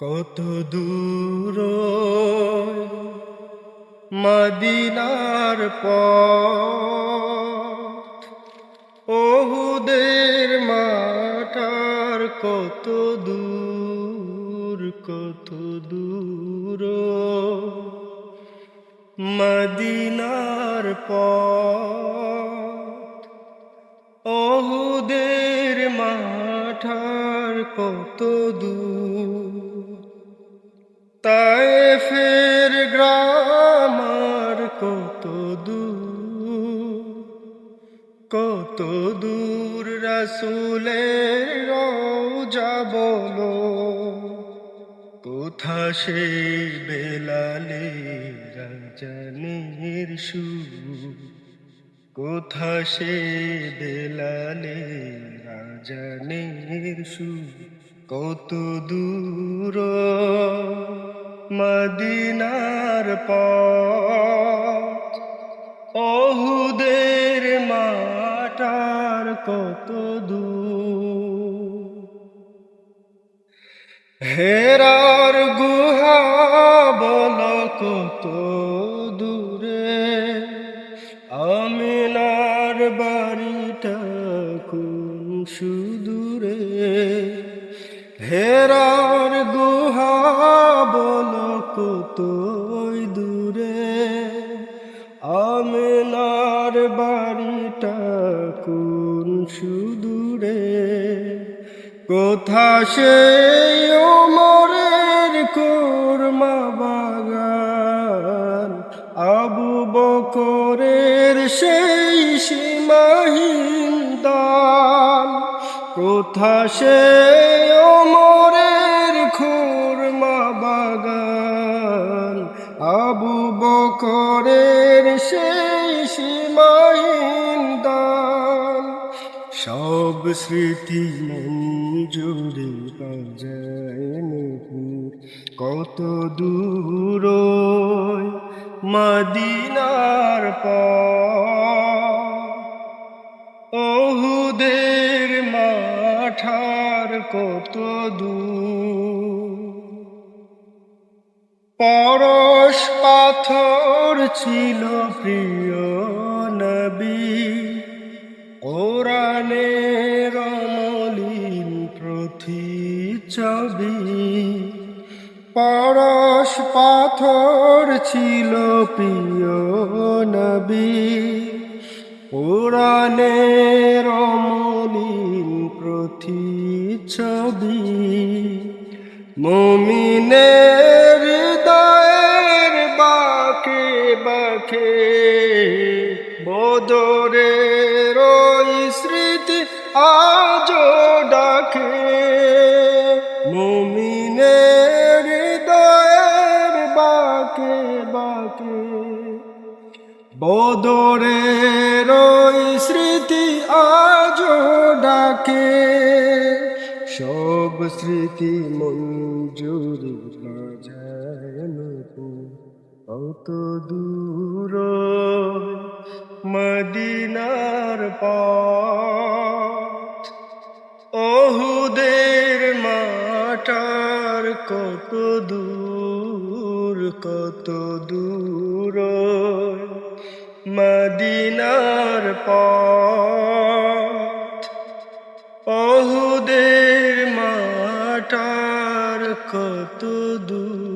কত দূর মদিনার পথ। ওহুদের মাঠার কত দূর কত দূর মদিনার পথ। ওহুদের মাঠার কত দূর তাই ফের গ্রামার কত দূর? কত দূর রসুলের রোজা বলো। কোথা সে বেলালে রাজানের কোথা সে বেলালে রাজানের কত দূর মদিনার পথ। অহুদের মাটার কত দূর। হেরার গুহা বল কত দূরে। আমিনার বাড়িটা কোন সুদূরে। গুহা বল কত দূরে? আমিনার বাড়িটা কোন সুদূরে? কোথা সে ওমরের কুরমা বাগান? আবু বকরের সেই সীমাহীন দান। কোথা সে ওমরের আবু বকরের সেই সীমাহীন দান। সব স্মৃতি মঞ্জুরি বাজায় কত দূর মদিনার ওহুদের মাঠার কত দূর পরশ পাথর ছিল প্রিয় নবী। কোরআনের অমলিন প্রতিচ্ছবি পরশ পাথর ছিল প্রিয় নবী। কোরআনের অমলিন ছবি। মুমিনের বাকে বদরের স্মৃতি আজ ডাকে। মুমিনের হৃদয়ের বাকে বাকে। বদরের স্মৃতি আজ ডাকে। সব স্মৃতি মঞ্জুরি বাজায় নূপুর কত দূর মদিনার পথ। ওহুদের মাটার কত দূর কত দূর মদিনার পথ। ওহুদের মাটার কত দূর